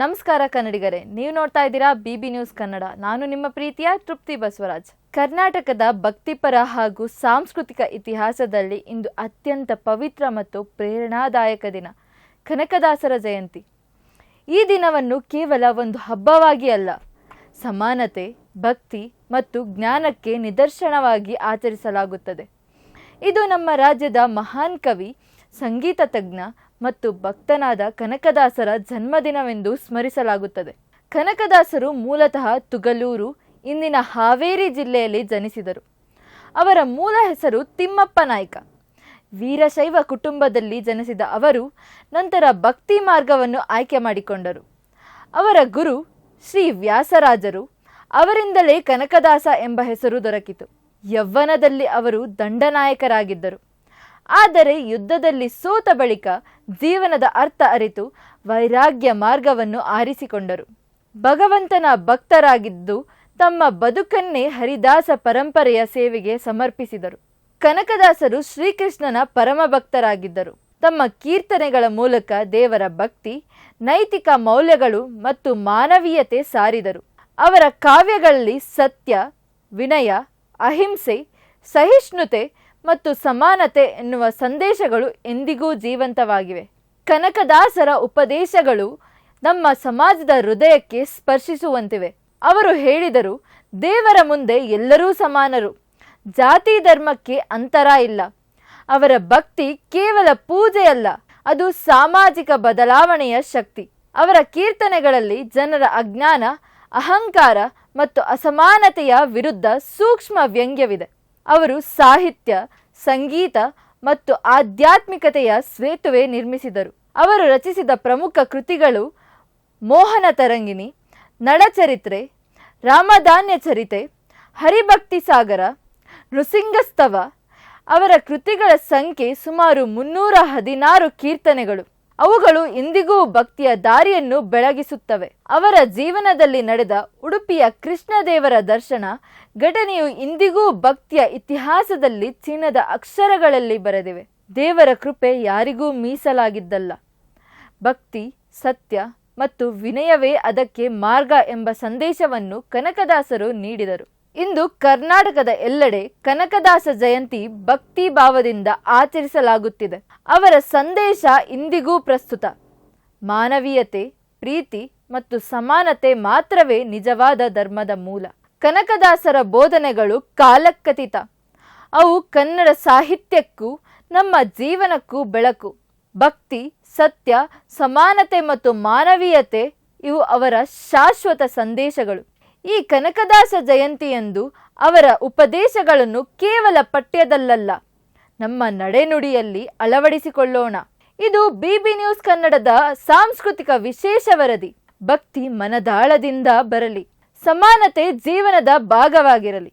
ನಮಸ್ಕಾರ ಕನ್ನಡಿಗರೇ, ನೀವು ನೋಡ್ತಾ ಇದ್ದೀರಾ ಬಿಬಿ ನ್ಯೂಸ್ ಕನ್ನಡ. ನಾನು ನಿಮ್ಮ ಪ್ರೀತಿಯ ತೃಪ್ತಿ ಬಸವರಾಜ್. ಕರ್ನಾಟಕದ ಭಕ್ತಿಪರ ಹಾಗೂ ಸಾಂಸ್ಕೃತಿಕ ಇತಿಹಾಸದಲ್ಲಿ ಇಂದು ಅತ್ಯಂತ ಪವಿತ್ರ ಮತ್ತು ಪ್ರೇರಣಾದಾಯಕ ದಿನ, ಕನಕದಾಸರ ಜಯಂತಿ. ಈ ದಿನವನ್ನು ಕೇವಲ ಒಂದು ಹಬ್ಬವಾಗಿ ಅಲ್ಲ, ಸಮಾನತೆ, ಭಕ್ತಿ ಮತ್ತು ಜ್ಞಾನಕ್ಕೆ ನಿದರ್ಶನವಾಗಿ ಆಚರಿಸಲಾಗುತ್ತದೆ. ಇದು ನಮ್ಮ ರಾಜ್ಯದ ಮಹಾನ್ ಕವಿ ಸಂಗೀತ ತಜ್ಞ ಮತ್ತು ಭಕ್ತನಾದ ಕನಕದಾಸರ ಜನ್ಮದಿನವೆಂದು ಸ್ಮರಿಸಲಾಗುತ್ತದೆ. ಕನಕದಾಸರು ಮೂಲತಃ ತುಗಲೂರು, ಇಂದಿನ ಹಾವೇರಿ ಜಿಲ್ಲೆಯಲ್ಲಿ ಜನಿಸಿದರು. ಅವರ ಮೂಲ ಹೆಸರು ತಿಮ್ಮಪ್ಪ ನಾಯ್ಕ. ವೀರಶೈವ ಕುಟುಂಬದಲ್ಲಿ ಜನಿಸಿದ ಅವರು ನಂತರ ಭಕ್ತಿ ಮಾರ್ಗವನ್ನು ಆಯ್ಕೆ ಮಾಡಿಕೊಂಡರು. ಅವರ ಗುರು ಶ್ರೀ ವ್ಯಾಸರಾಜರು ಅವರಿಂದಲೇ ಕನಕದಾಸ ಎಂಬ ಹೆಸರು ದೊರಕಿತು. ಯೌವನದಲ್ಲಿ ಅವರು ದಂಡನಾಯಕರಾಗಿದ್ದರು. ಆದರೆ ಯುದ್ಧದಲ್ಲಿ ಸೋತ ಬಳಿಕ ಜೀವನದ ಅರ್ಥ ಅರಿತು ವೈರಾಗ್ಯ ಮಾರ್ಗವನ್ನು ಆರಿಸಿಕೊಂಡರು. ಭಗವಂತನ ಭಕ್ತರಾಗಿದ್ದು ತಮ್ಮ ಬದುಕನ್ನೇ ಹರಿದಾಸ ಪರಂಪರೆಯ ಸೇವೆಗೆ ಸಮರ್ಪಿಸಿದರು. ಕನಕದಾಸರು ಶ್ರೀಕೃಷ್ಣನ ಪರಮ ಭಕ್ತರಾಗಿದ್ದರು ತಮ್ಮ ಕೀರ್ತನೆಗಳ ಮೂಲಕ ದೇವರ ಭಕ್ತಿ, ನೈತಿಕ ಮೌಲ್ಯಗಳು ಮತ್ತು ಮಾನವೀಯತೆ ಸಾರಿದರು. ಅವರ ಕಾವ್ಯಗಳಲ್ಲಿ ಸತ್ಯ, ವಿನಯ, ಅಹಿಂಸೆ, ಸಹಿಷ್ಣುತೆ ಮತ್ತು ಸಮಾನತೆ ಎನ್ನುವ ಸಂದೇಶಗಳು ಎಂದಿಗೂ ಜೀವಂತವಾಗಿವೆ. ಕನಕದಾಸರ ಉಪದೇಶಗಳು ನಮ್ಮ ಸಮಾಜದ ಹೃದಯಕ್ಕೆ ಸ್ಪರ್ಶಿಸುವಂತಿವೆ. ಅವರು ಹೇಳಿದರು, ದೇವರ ಮುಂದೆ ಎಲ್ಲರೂ ಸಮಾನರು. ಜಾತಿ ಧರ್ಮಕ್ಕೆ ಅಂತರ ಇಲ್ಲ. ಅವರ ಭಕ್ತಿ ಕೇವಲ ಪೂಜೆಯಲ್ಲ, ಅದು ಸಾಮಾಜಿಕ ಬದಲಾವಣೆಯ ಶಕ್ತಿ. ಅವರ ಕೀರ್ತನೆಗಳಲ್ಲಿ ಜನರ ಅಜ್ಞಾನ, ಅಹಂಕಾರ ಮತ್ತು ಅಸಮಾನತೆಯ ವಿರುದ್ಧ ಸೂಕ್ಷ್ಮ ವ್ಯಂಗ್ಯವಿದೆ. ಅವರು ಸಾಹಿತ್ಯ, ಸಂಗೀತ ಮತ್ತು ಆಧ್ಯಾತ್ಮಿಕತೆಯ ಸೇತುವೆ ನಿರ್ಮಿಸಿದರು. ಅವರು ರಚಿಸಿದ ಪ್ರಮುಖ ಕೃತಿಗಳು ಮೋಹನ ತರಂಗಿಣಿ ನಳಚರಿತ್ರೆ ರಾಮಧಾನ್ಯ ಚರಿತೆ, ಹರಿಭಕ್ತಿ ಸಾಗರ ನೃಸಿಂಗಸ್ತವ ಅವರ ಕೃತಿಗಳ ಸಂಖ್ಯೆ ಸುಮಾರು ಮುನ್ನೂರ ಹದಿನಾರು ಕೀರ್ತನೆಗಳು. ಅವುಗಳು ಇಂದಿಗೂ ಭಕ್ತಿಯ ದಾರಿಯನ್ನು ಬೆಳಗಿಸುತ್ತವೆ. ಅವರ ಜೀವನದಲ್ಲಿ ನಡೆದ ಉಡುಪಿಯ ಕೃಷ್ಣದೇವರ ದರ್ಶನ ಘಟನೆಯು ಇಂದಿಗೂ ಭಕ್ತಿಯ ಇತಿಹಾಸದಲ್ಲಿ ಚಿನ್ನದ ಅಕ್ಷರಗಳಲ್ಲಿ ಬರೆದಿವೆ. ದೇವರ ಕೃಪೆ ಯಾರಿಗೂ ಮೀಸಲಾಗಿದ್ದಲ್ಲ. ಭಕ್ತಿ, ಸತ್ಯ ಮತ್ತು ವಿನಯವೇ ಅದಕ್ಕೆ ಮಾರ್ಗ ಎಂಬ ಸಂದೇಶವನ್ನು ಕನಕದಾಸರು ನೀಡಿದರು. ಇಂದು ಕರ್ನಾಟಕದ ಎಲ್ಲೆಡೆ ಕನಕದಾಸ ಜಯಂತಿ ಭಕ್ತಿ ಭಾವದಿಂದ ಆಚರಿಸಲಾಗುತ್ತಿದೆ. ಅವರ ಸಂದೇಶ ಇಂದಿಗೂ ಪ್ರಸ್ತುತ. ಮಾನವೀಯತೆ, ಪ್ರೀತಿ ಮತ್ತು ಸಮಾನತೆ ಮಾತ್ರವೇ ನಿಜವಾದ ಧರ್ಮದ ಮೂಲ. ಕನಕದಾಸರ ಬೋಧನೆಗಳು ಕಾಲಕ್ಕತೀತ ಅವು ಕನ್ನಡ ಸಾಹಿತ್ಯಕ್ಕೂ, ನಮ್ಮ ಜೀವನಕ್ಕೂ ಬೆಳಕು. ಭಕ್ತಿ, ಸತ್ಯ, ಸಮಾನತೆ ಮತ್ತು ಮಾನವೀಯತೆ ಇವು ಅವರ ಶಾಶ್ವತ ಸಂದೇಶಗಳು. ಈ ಕನಕದಾಸ ಜಯಂತಿಯಂದು ಅವರ ಉಪದೇಶಗಳನ್ನು ಕೇವಲ ಪಠ್ಯದಲ್ಲಲ್ಲ, ನಮ್ಮ ನಡೆನುಡಿಯಲ್ಲಿ ಅಳವಡಿಸಿಕೊಳ್ಳೋಣ. ಇದು ಬಿಬಿ ನ್ಯೂಸ್ ಕನ್ನಡದ ಸಾಂಸ್ಕೃತಿಕ ವಿಶೇಷ ವರದಿ. ಭಕ್ತಿ ಮನದಾಳದಿಂದ ಬರಲಿ. ಸಮಾನತೆ ಜೀವನದ ಭಾಗವಾಗಿರಲಿ.